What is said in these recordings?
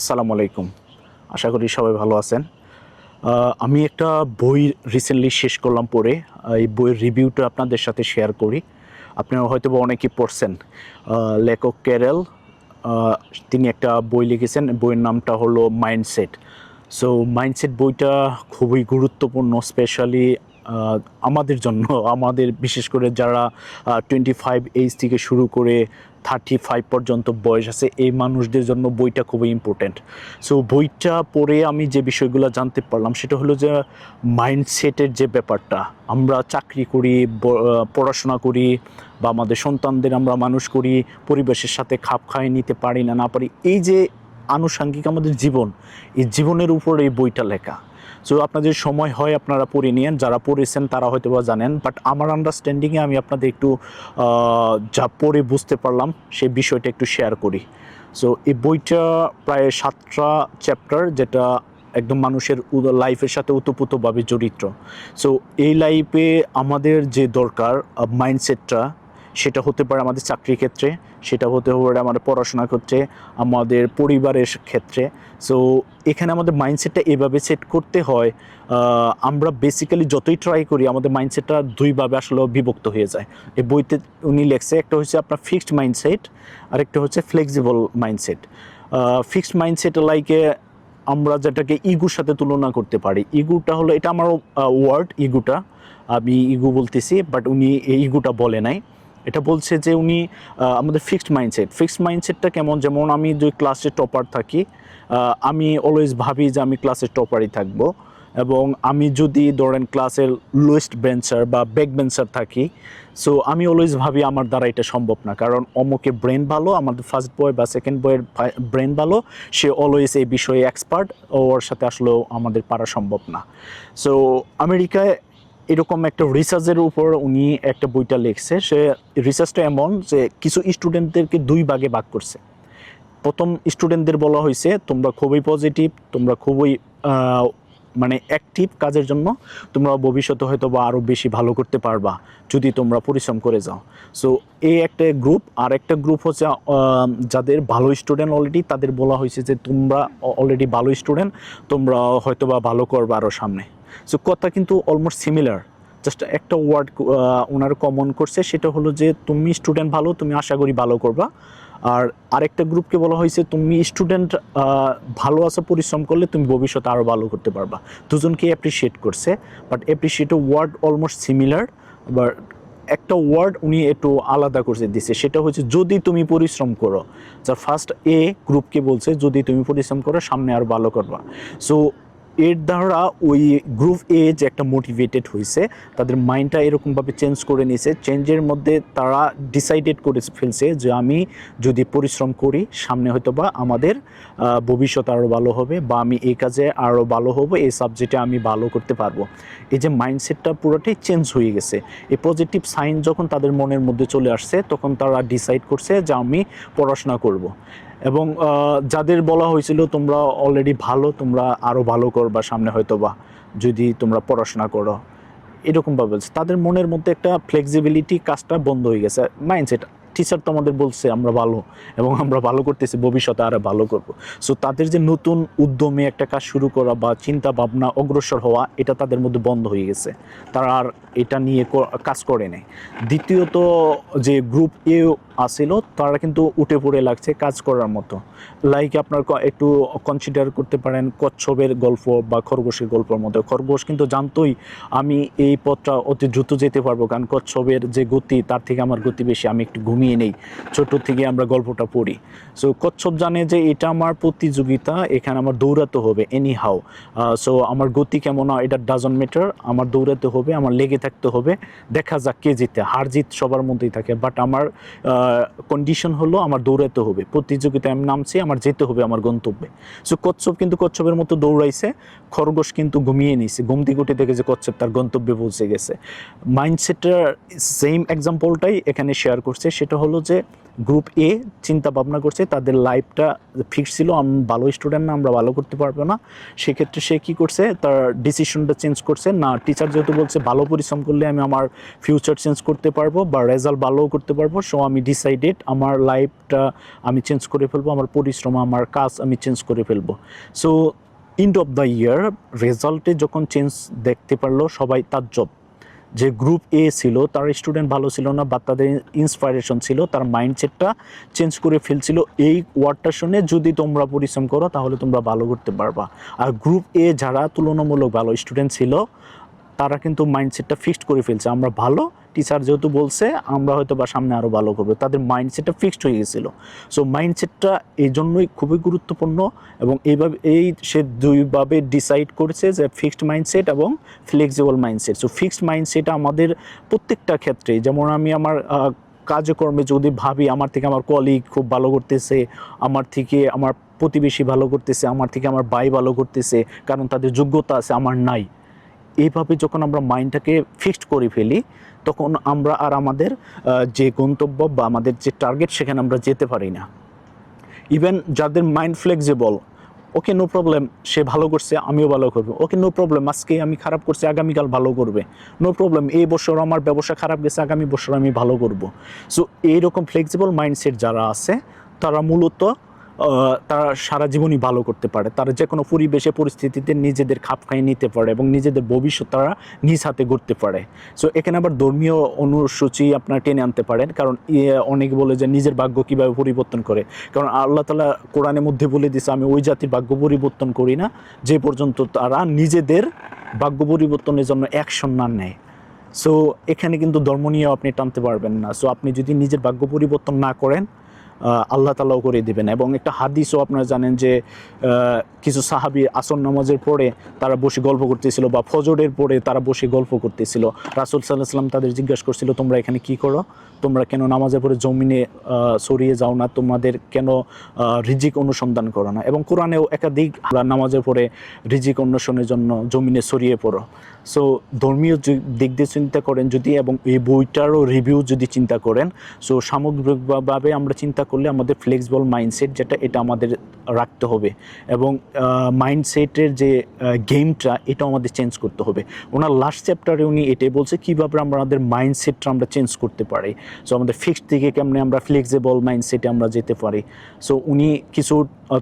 আসসালামু আলাইকুম। আশা করি সবাই ভালো আছেন। আমি একটা বই রিসেন্টলি শেষ করলাম পড়ে। এই বইয়ের রিভিউটা আপনাদের সাথে শেয়ার করি। আপনারা হয়তো বা অনেকেই পড়ছেন। লেখক ক্যারেল তিনি একটা বই লিখেছেন। বইয়ের নামটা হলো মাইন্ডসেট। সো মাইন্ডসেট বইটা খুবই গুরুত্বপূর্ণ স্পেশালি আমাদের জন্য, আমাদের বিশেষ করে যারা টোয়েন্টি ফাইভ এইজ থেকে শুরু করে থার্টি ফাইভ পর্যন্ত বয়স আছে, এই মানুষদের জন্য বইটা খুবই ইম্পর্ট্যান্ট সো বইটা পড়ে আমি যে বিষয়গুলো জানতে পারলাম, সেটা হলো যে মাইন্ডসেটের যে ব্যাপারটা, আমরা চাকরি করি পড়াশোনা করি, বা আমাদের সন্তানদের আমরা মানুষ করি, পরিবেশের সাথে খাপ খাইয়ে নিতে পারি না না পারি, এই যে আনুষাঙ্গিক আমাদের জীবন, এই জীবনের উপর এই বইটা লেখা। সো আপনাদের সময় হয়, আপনারা পড়ে নিয়েন। যারা পড়েছেন, তারা হয়তো বা জানেন। বাট আমার আন্ডারস্ট্যান্ডিংয়ে আমি আপনাদের একটু যা পড়ে বুঝতে পারলাম সেই বিষয়টা একটু শেয়ার করি। সো এই বইটা প্রায় সাতটা চ্যাপ্টার যেটা একদম মানুষের লাইফের সাথে ওতপ্রোতভাবে জড়িত। সো এই লাইফে আমাদের যে দরকার মাইন্ডসেটটা সেটা হতে পারে আমাদের চাকরির ক্ষেত্রে, সেটা হতে পারে আমাদের পড়াশোনার ক্ষেত্রে, আমাদের পরিবারের ক্ষেত্রে। সো এখানে আমাদের মাইন্ডসেটটা এভাবে সেট করতে হয় আমরা বেসিক্যালি যতই ট্রাই করি, আমাদের মাইন্ডসেটটা দুইভাবে আসলে বিভক্ত হয়ে যায়। এই বইতে উনি লেখছে, একটা হচ্ছে আপনার ফিক্সড মাইন্ডসেট আর একটা হচ্ছে ফ্লেক্সিবল মাইন্ডসেট ফিক্সড মাইন্ডসেট লাইকে আমরা যেটাকে ইগুর সাথে তুলনা করতে পারি। ইগুটা হলো, এটা আমার ওয়ার্ড ইগুটা আমি ইগু বলতেছি বাট উনি এই ইগুটা বলে নাই। এটা বলছে যে উনি আমাদের ফিক্সড মাইন্ডসেট ফিক্সড মাইন্ডসেটটা কেমন? যেমন আমি যদি ক্লাসে টপার থাকি আমি অলওয়েজ ভাবি যে আমি ক্লাসের টপারই থাকব। এবং আমি যদি ধরেন ক্লাসের লোয়েস্ট বেঞ্চার বা ব্যাক বেঞ্চার থাকি সো আমি অলওয়েজ ভাবি আমার দ্বারা এটা সম্ভব না। কারণ অমুকে ব্রেন ভালো, আমাদের ফার্স্ট বয় বা সেকেন্ড বয়ের ব্রেন ভালো, সে অলওয়েজ এই বিষয়ে এক্সপার্ট ওর সাথে আসলেও আমাদের পারা সম্ভব না। সো আমেরিকায় এরকম একটা রিসার্চের উপর উনি একটা বইটা লিখছে। সে রিসার্চটা এমন যে কিছু স্টুডেন্টদেরকে দুই ভাগে ভাগ করছে। প্রথম স্টুডেন্টদের বলা হয়েছে, তোমরা খুবই পজিটিভ তোমরা খুবই মানে অ্যাক্টিভ কাজের জন্য, তোমরা ভবিষ্যতে হয়তো বা আরও বেশি ভালো করতে পারবা, যদি তোমরা পরিশ্রম করে যাও। সো এই একটা গ্রুপ আর একটা গ্রুপ হচ্ছে যাদের ভালো স্টুডেন্ট অলরেডি তাদের বলা হয়েছে যে তোমরা অলরেডি ভালো স্টুডেন্ট তোমরা হয়তো বা ভালো করবা আরও সামনে। সো কথা কিন্তু অলমোস্ট সিমিলার জাস্ট একটা ওয়ার্ড ওনার কমন করছে, সেটা হলো যে, তুমি স্টুডেন্ট ভালো, তুমি আশা করি ভালো করবা। আর আরেকটা গ্রুপকে বলা হয়েছে, তুমি স্টুডেন্ট ভালো আছো, পরিশ্রম করলে তুমি ভবিষ্যতে আরও ভালো করতে পারবা। দুজনকে অ্যাপ্রিসিয়েট করছে but appreciate word almost similar but একটা ওয়ার্ড উনি একটু আলাদা করে দিছে, সেটা হচ্ছে, যদি তুমি পরিশ্রম করো। যার ফার্স্ট এ গ্রুপকে বলছে, যদি তুমি পরিশ্রম করো, সামনে আর ভালো করবা। সো এর দ্বারা ওই গ্রুপ এ যে একটা মোটিভেটেড হয়েছে তাদের মাইন্ডটা এরকমভাবে চেঞ্জ করে নিয়েছে চেঞ্জের মধ্যে তারা ডিসাইডেড করে ফেলছে যে আমি যদি পরিশ্রম করি, সামনে হয়তো বা আমাদের ভবিষ্যৎ আরও ভালো হবে বা আমি এই কাজে আরও ভালো হব, এই সাবজেক্টে আমি ভালো করতে পারব। এই যে মাইন্ডসেটটা পুরোটাই চেঞ্জ হয়ে গেছে। এই পজিটিভ সাইন যখন তাদের মনের মধ্যে চলে আসছে, তখন তারা ডিসাইড করছে যে আমি পড়াশোনা করব। এবং যাদের বলা হয়েছিল তোমরা অলরেডি ভালো, তোমরা আরও ভালো করবা সামনে হয়তো বা যদি তোমরা পড়াশোনা করো। এরকমভাবে তাদের মনের মধ্যে একটা ফ্লেক্সিবিলিটি কাজটা বন্ধ হয়ে গেছে। মাইন্ডসেট টিচার তো আমাদের বলছে, আমরা ভালো এবং আমরা ভালো করতেছি, ভবিষ্যতে আরও ভালো করব। সো তাদের যে নতুন উদ্যমে একটা কাজ শুরু করা বা চিন্তা ভাবনা অগ্রসর হওয়া, এটা তাদের মধ্যে বন্ধ হয়ে গেছে। তারা আর এটা নিয়ে কাজ করে নেই। দ্বিতীয়ত, যে গ্রুপ এ আসিল, তারা কিন্তু উঠে পড়ে লাগছে কাজ করার মতো। লাইক আপনার একটু কনসিডার করতে পারেন, কচ্ছপের গল্প বা খরগোশের গল্পের মতো খরগোশ কিন্তু জানতোই আমি এই পথটা অতি দ্রুত যেতে পারব, কারণ কচ্ছপের যে গতি, তার থেকে আমার গতি বেশি, আমি একটু ঘুমিয়ে নেই। ছোট থেকে আমরা গল্পটা পড়ি। সো কচ্ছপ জানে যে এটা আমার প্রতিযোগিতা, এখানে আমার দৌড়াতে হবে এনি হাউ সো আমার গতি কেমন, এটা ডাজন মিটার আমার দৌড়াতে হবে, আমার লেগে থাকতে হবে। দেখা যাক কে জিতে। হার জিত সবার মধ্যেই থাকে বাট আমার কন্ডিশন হলো আমার দৌড়াতে হবে। প্রতিযোগিতায় আমি নামছি, আমার যেতে হবে আমার গন্তব্যে। সো কচ্ছপ কিন্তু কচ্ছপের মতো দৌড়াইছে, খরগোশ কিন্তু ঘুমিয়ে নিছে। ঘুমতি গুটি থেকে যে কচ্ছপ তার গন্তব্যে পৌঁছে গেছে। মাইন্ডসেটের সেম এক্সাম্পলটাই এখানে শেয়ার করছে, সেটা সেটা হলো যে গ্রুপ এ চিন্তা ভাবনা করছে, তাদের লাইফটা ফিক্স ছিল ভালো স্টুডেন্ট না, আমরা ভালো করতে পারব না। সেক্ষেত্রে সে কি করছে, তার ডিসিশনটা চেঞ্জ করছে। না টিচার যেহেতু বলছে ভালো পরিশ্রম করলে আমি আমার ফিউচার চেঞ্জ করতে পারব বা রেজাল্ট ভালোও করতে পারব সো আমি ডিসাইডেড আমার লাইফটা আমি চেঞ্জ করে ফেলব, আমার পরিশ্রম, আমার কাজ আমি চেঞ্জ করে ফেলব। So end of the year রেজাল্টে যখন চেঞ্জ দেখতে পারল, সবাই তার জব যে গ্রুপ এ ছিল, তার স্টুডেন্ট ভালো ছিল না বা তাদের ইন্সপায়ারেশন ছিল, তার মাইন্ডসেটটা চেঞ্জ করে ফেলছিল এই ওয়ার্ডটা শুনে যদি তোমরা পরিশ্রম করো, তাহলে তোমরা ভালো করতে পারবা। আর গ্রুপ এ যারা তুলনামূলক ভালো স্টুডেন্ট ছিল তারা কিন্তু মাইন্ডসেটটা ফিক্সড করে ফেলছে। আমরা ভালো টিচার যেহেতু বলছে, আমরা হয়তো বা সামনে আরও ভালো করব। তাদের মাইন্ডসেটটা ফিক্সড হয়ে গেছিল। সো মাইন্ডসেটটা এই জন্যই খুবই গুরুত্বপূর্ণ এবং এইভাবে, এই সে দুইভাবে ডিসাইড করেছে যে ফিক্সড মাইন্ডসেট এবং flexible mindset so fixed mindset আমাদের প্রত্যেকটা ক্ষেত্রে যেমন আমি আমার কাজকর্মে যদি ভাবি, আমার থেকে আমার কলিগ খুব ভালো করতেছে, আমার থেকে আমার প্রতিবেশী ভালো করতেছে, আমার থেকে আমার ভাই ভালো করতেছে, কারণ তাদের যোগ্যতা আছে, আমার নাই। এইভাবে যখন আমরা মাইন্ডটাকে ফিক্সড করে ফেলি, তখন আমরা আর আমাদের যে গন্তব্য বা আমাদের যে টার্গেট সেখানে আমরা যেতে পারি না। ইভেন যাদের mind flexible okay no problem সে ভালো করছে, আমিও ভালো করব। ওকে নো প্রবলেম আজকে আমি খারাপ করছি, আগামীকাল ভালো করবে। নো প্রবলেম এই বছর আমার ব্যবসা খারাপ গেছে, আগামী বছর আমি ভালো করব। সো এইরকম ফ্লেক্সিবল মাইন্ডসেট যারা আছে, তারা মূলত তারা সারা জীবনই ভালো করতে পারে। তারা যে কোনো পরিবেশে, পরিস্থিতিতে নিজেদের খাপ খাইয়ে নিতে পারে এবং নিজেদের ভবিষ্যৎ তারা নিজ হাতে গড়তে পারে। সো এখানে আবার ধর্মীয় অনুসূচি আপনার টেনে আনতে পারেন। কারণ অনেকে বলে যে নিজের ভাগ্য কীভাবে পরিবর্তন করে। কারণ, আল্লাহ তালা কোরআনের মধ্যে বলে দিছে, আমি ওই জাতির ভাগ্য পরিবর্তন করি না, যে পর্যন্ত তারা নিজেদের ভাগ্য পরিবর্তনের জন্য অ্যাকশন না নেয়। সো এখানে কিন্তু ধর্ম নিয়েও আপনি টানতে পারবেন না। সো আপনি যদি নিজের ভাগ্য পরিবর্তন না করেন আল্লাহ তালাও করে দিবেন। এবং একটা হাদিসও আপনারা জানেন যে কিছু সাহাবি আসন নামাজের পরে তারা বসে গল্প করতেছিল বা ফজরের পরে তারা বসে গল্প করতেছিল। রাসুল সাল্লাহ সাল্লাম তাদের জিজ্ঞাসা করছিল, তোমরা এখানে কি করো? তোমরা কেন নামাজের পরে জমিনে সরিয়ে যাও না? তোমাদের কেন রিজিক অনুসন্ধান করো না? এবং কোরআনেও একাধিক নামাজের পরে রিজিক অন্বেষণের জন্য জমিনে সরিয়ে পড়ো। সো ধর্মীয় দিক দিয়ে চিন্তা করেন যদি এবং এই বইটারও রিভিউ যদি চিন্তা করেন সো সামগ্রিকভাবে আমরা চিন্তা করলে আমাদের ফ্লেক্সিবল মাইন্ডসেট যেটা, এটা আমাদের রাখতে হবে এবং মাইন্ডসেটের যে গেমটা এটা আমাদের চেঞ্জ করতে হবে। ওনার লাস্ট চ্যাপ্টারে উনি এটাই বলছে কীভাবে আমরা আমাদের মাইন্ডসেটটা আমরা চেঞ্জ করতে পারি। সো আমাদের ফিক্সড থেকে কেমনে আমরা ফ্লেক্সিবল মাইন্ডসেটে আমরা যেতে পারি। সো উনি কিছু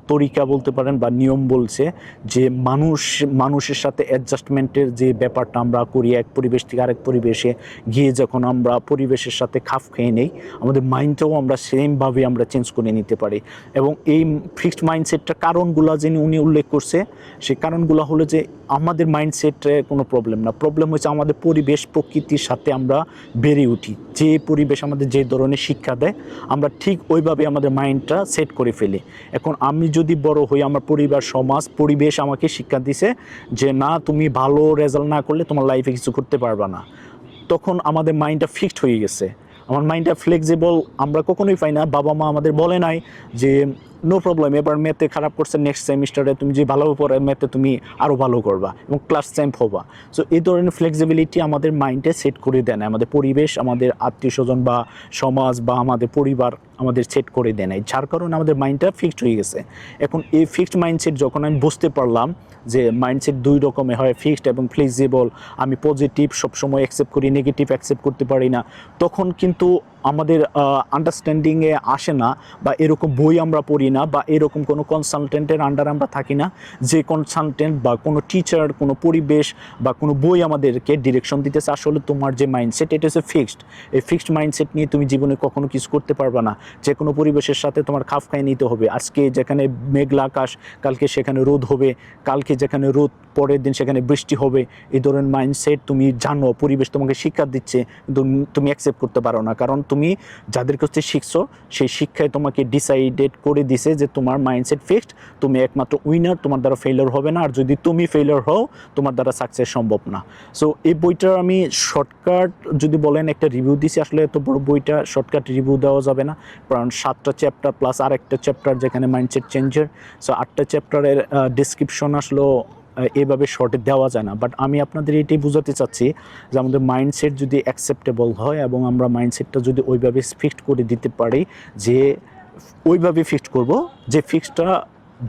তরিকা বলতে পারেন বা নিয়ম বলছে যে, মানুষ, মানুষের সাথে অ্যাডজাস্টমেন্টের যে ব্যাপারটা আমরা করি, এক পরিবেশ থেকে আরেক পরিবেশে গিয়ে যখন আমরা পরিবেশের সাথে খাপ খেয়ে নেই, আমাদের মাইন্ডটাও আমরা সেমভাবে আমরা চেঞ্জ করে নিতে পারি। এবং এই ফিক্সড মাইন্ডসেটটার কারণগুলো যিনি উনি উল্লেখ করছে, সেই কারণগুলো হলো যে আমাদের মাইন্ডসেটে কোনো প্রবলেম না। প্রবলেম হচ্ছে আমাদের পরিবেশ, প্রকৃতির সাথে আমরা বেড়ে উঠি। যে পরিবেশ আমাদের যে ধরনের শিক্ষা দেয়, আমরা ঠিক ওইভাবে আমাদের মাইন্ডটা সেট করে ফেলি। এখন আমি যদি বড় হই, আমার পরিবার, সমাজ, পরিবেশ আমাকে শিক্ষা দিছে যে, না, তুমি ভালো রেজাল্ট না করলে তোমার লাইফে কিছু করতে পারবা না। তখন আমাদের মাইন্ডটা ফিক্সড হয়ে গেছে। আমার মাইন্ডটা ফ্লেক্সিবল আমরা কখনোই পাই না। বাবা মা আমাদের বলে নাই যে নো প্রবলেম এবার ম্যাথে খারাপ করছে নেক্সট সেমিস্টারে তুমি যে ভালো পড়ে ম্যাথে তুমি আরও ভালো করবা এবং ক্লাস চ্যাম্প হবা। সো এই ধরনের ফ্লেক্সিবিলিটি আমাদের মাইন্ডে সেট করে দেয় না, আমাদের পরিবেশ, আমাদের আত্মীয় স্বজন বা সমাজ বা আমাদের পরিবার আমাদের সেট করে দেয় নাই, যার কারণে আমাদের মাইন্ডটা ফিক্সড হয়ে গেছে। এখন এই ফিক্সড মাইন্ডসেট যখন আমি বুঝতে পারলাম যে মাইন্ডসেট দুই রকমের হয় ফিক্সড এবং ফ্লেক্সিবল আমি পজিটিভ সবসময় অ্যাকসেপ্ট করি নেগেটিভ অ্যাকসেপ্ট করতে পারি না, তখন কিন্তু আমাদের আন্ডারস্ট্যান্ডিংয়ে আসে না বা এরকম বই আমরা পড়ি না বা এরকম কোনো কনসালটেন্টের আন্ডার আমরা থাকি না, যে কনসালটেন্ট বা কোনো টিচার কোনো পরিবেশ বা কোনো বই আমাদেরকে ডিরেকশন দিতেছে, আসলে তোমার যে মাইন্ডসেট এটা হচ্ছে ফিক্সড এই ফিক্সড মাইন্ডসেট নিয়ে তুমি জীবনে কখনো কিছু করতে পারবে না। যে কোনো পরিবেশের সাথে তোমার খাপ খাইয়ে নিতে হবে। আজকে যেখানে মেঘলা আকাশ, কালকে সেখানে রোদ হবে, কালকে যেখানে রোদ, পরের দিন সেখানে বৃষ্টি হবে, এই ধরনের মাইন্ডসেট তুমি জানো, পরিবেশ তোমাকে শিক্ষা দিচ্ছে তুমি অ্যাকসেপ্ট করতে পারো না। কারণ তুমি যাদের কাছে শিখছো, সেই শিক্ষায় তোমাকে ডিসাইডেড করে দিছে যে তোমার মাইন্ডসেট ফিক্সড তুমি একমাত্র উইনার তোমার দ্বারা ফেলিওর হবে না। আর যদি তুমি ফেলিওর হও, তোমার দ্বারা সাকসেস সম্ভব না। সো এই বইটার আমি শর্টকাট যদি বলেন, একটা রিভিউ দিছি, আসলে এত বড় বইটা শর্টকাট রিভিউ দেওয়া যাবে না। কারণ সাতটা চ্যাপ্টার প্লাস আরেকটা চ্যাপ্টার যেখানে মাইন্ডসেট চেঞ্জের সো আটটা চ্যাপ্টারের ডিসক্রিপশন আসলো এভাবে শর্টে দেওয়া যায় না। বাট আমি আপনাদের এটাই বোঝাতে চাচ্ছি যে আমাদের মাইন্ডসেট যদি অ্যাকসেপ্টেবল হয় এবং আমরা মাইন্ডসেটটা যদি ওইভাবে ফিক্সড করে দিতে পারি, যে ওইভাবে ফিক্সড করব, যে ফিক্সডটা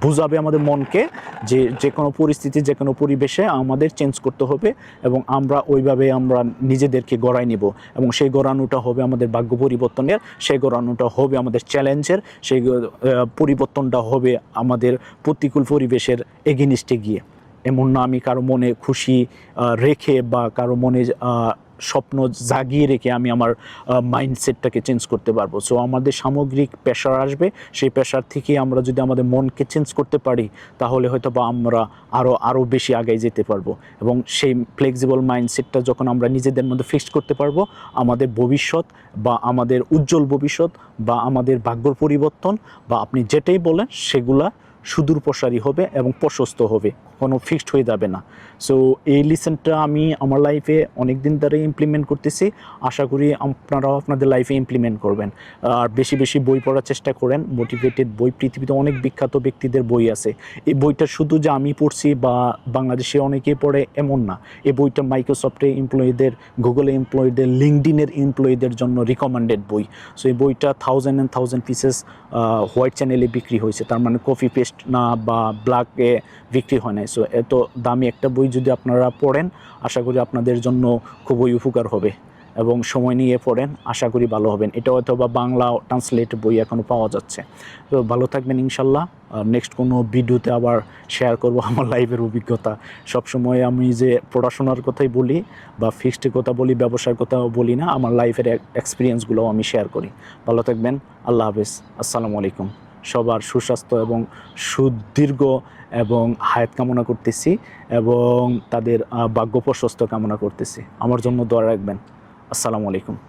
বুঝাবে আমাদের মনকে যে যে কোনো পরিস্থিতি যে কোনো পরিবেশে আমাদের চেঞ্জ করতে হবে এবং আমরা ওইভাবে আমরা নিজেদেরকে গড়াই নিব। এবং সেই গড়ানোটা হবে আমাদের ভাগ্য পরিবর্তনের, সেই গড়ানোটা হবে আমাদের চ্যালেঞ্জের সেই পরিবর্তনটা হবে আমাদের প্রতিকূল পরিবেশের এগেনিস্টে গিয়ে। এমন না আমি কারও মনে খুশি রেখে বা কারও মনে স্বপ্ন জাগিয়ে রেখে আমি আমার মাইন্ডসেটটাকে চেঞ্জ করতে পারব। সো আমাদের সামগ্রিক প্রেশার আসবে। সেই প্রেশার থেকে আমরা যদি আমাদের মনকে চেঞ্জ করতে পারি, তাহলে হয়তো বা আমরা আরও আরও বেশি আগায় যেতে পারব। এবং সেই ফ্লেক্সিবল মাইন্ডসেটটা যখন আমরা নিজেদের মধ্যে ফিক্সড করতে পারব, আমাদের ভবিষ্যৎ বা আমাদের উজ্জ্বল ভবিষ্যৎ বা আমাদের ভাগ্যর পরিবর্তন বা আপনি যেটাই বলেন, সেগুলা সুদূর প্রসারী হবে এবং প্রশস্ত হবে, কোনো ফিক্সড হয়ে যাবে না। সো এই লিসেনটা আমি আমার লাইফে অনেক দিন ধরে ইমপ্লিমেন্ট করতেছি। আশা করি আপনারাও আপনাদের লাইফে ইমপ্লিমেন্ট করবেন। আর বেশি বেশি বই পড়ার চেষ্টা করেন। মোটিভেটেড বই, পৃথিবীতে অনেক বিখ্যাত ব্যক্তিদের বই আছে। এই বইটা শুধু যে আমি পড়ছি বা বাংলাদেশে অনেকেই পড়ে এমন না। এই বইটা মাইক্রোসফটে এমপ্লয়ীদের গুগলে এমপ্লয়ীদের লিঙ্কডিনের এমপ্লয়ীদের জন্য রিকমেন্ডেড বই। সো এই বইটা thousand and thousand pieces white চ্যানেলে বিক্রি হয়েছে। তার মানে কপি পেস্ট না বা ব্ল্যাকে বিক্রি হয় নাই। সো এত দামি একটা বই যদি আপনারা পড়েন, আশা করি আপনাদের জন্য খুবই উপকার হবে। এবং সময় নিয়ে পড়েন, আশা করি ভালো হবেন। এটা হয়তো বা বাংলা ট্রান্সলেট বই এখনও পাওয়া যাচ্ছে। তো ভালো থাকবেন ইনশাল্লাহ। নেক্সট কোনো ভিডিওতে আবার শেয়ার করব আমার লাইফের অভিজ্ঞতা। সবসময় আমি যে পড়াশোনার কথাই বলি বা ফিক্সড কথা বলি, ব্যবসার কথাও বলি না, আমার লাইফের এক্সপিরিয়েন্সগুলোও আমি শেয়ার করি। ভালো থাকবেন। আল্লাহ হাফেজ। আসসালামু আলাইকুম। সবার সুস্বাস্থ্য এবং সুদীর্ঘ এবং হায়াত কামনা করতেছি এবং তাদের ভাগ্য প্রশস্ত কামনা করতেছি। আমার জন্য দোয়া রাখবেন। আসসালামু আলাইকুম।